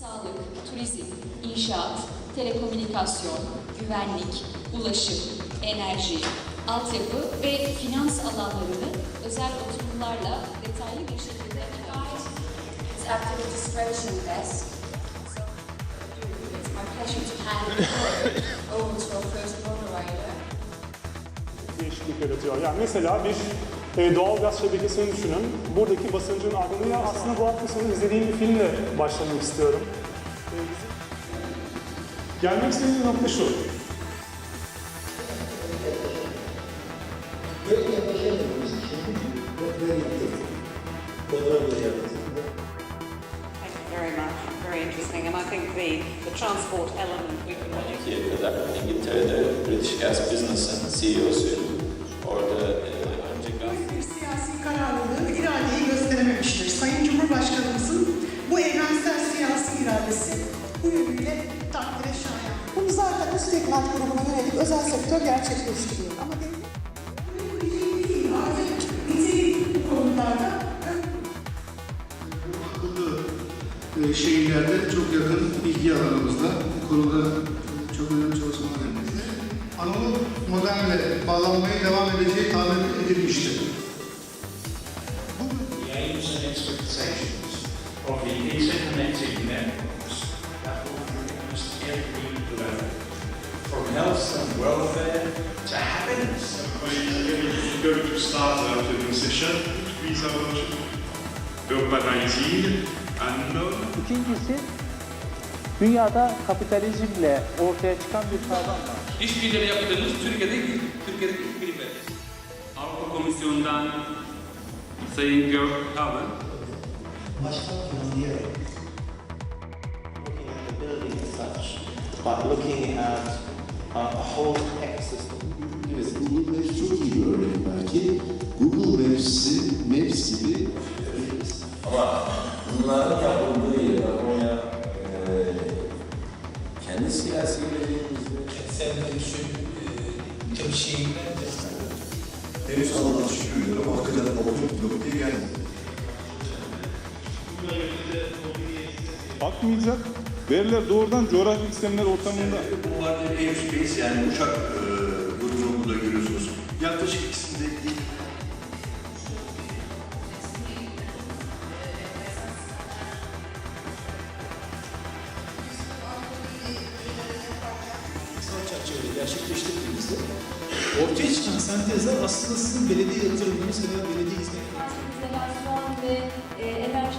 sağlık, turizm, inşaat, telekomünikasyon, güvenlik, ulaşım, enerji, altyapı ve finans alanlarını özel oturumlarla detaylı bir şekilde ele alacağız. Değişiklik yaratıyor. Yani mesela bir e, doğal gaz şebekesini düşünün. Buradaki basıncın ardında aslında bu hafta sonu izlediğim bir filmle başlamak istiyorum. E, bizim- Gelmek istediğim nokta şu. Very much. Very interesting. And I think the, the transport element we can 12'ye kadar İngiltere'de British Gas Business and CEO'suyum. İradesi bu yönüyle takdire şayan. Bunu zaten üst tekmat grubuna yönelik özel sektör gerçekleştiriyor. Ama akıllı e, şehirlerde çok yakın bilgi alanımızda bu konuda çok önemli çalışmalar yapıyoruz. Analog modelle bağlanmaya devam edeceği tahmin edilmiştir. the aims and expectations of the interconnected networks health and welfare to happiness. going to start the session with our urbanizing unknown İkincisi, dünyada kapitalizmle ortaya çıkan bir kavram var. İşbirliği yaptığımız Türkiye'de Türkiye'deki ilk bilim Avrupa Komisyonu'ndan Sayın Georg Haber, Baştan planlayarak looking at the building as such, but looking at a whole ecosystem. Evet, Google Maps çok iyi bir örnek belki. Google Maps'i, Maps gibi Ama bunların yapıldığı yere Japonya e, kendi siyasi dediğimizde kentsel dönüşüm birçok şeyin henüz alan açıyor ama hakikaten optimum noktaya gelmedi. Bakmayacak. Veriler doğrudan coğrafi sistemler ortamında. Bu var airspace yani uçak e, grubunu da görüyorsunuz. Yaklaşık ikisinde ilk Kısa çerçevede gerçekleştirdiğimizde ortaya çıkan sentezler aslında sizin belediye yatırımlarınız veya belediye hizmetleri. İzolasyon ve e, enerji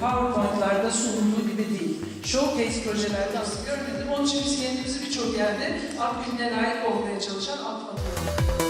PowerPoint'larda sunulduğu gibi değil. Showcase projelerde aslında görmedim. Onun için biz kendimizi birçok yerde Akbil'den layık olmaya çalışan atlatıyoruz.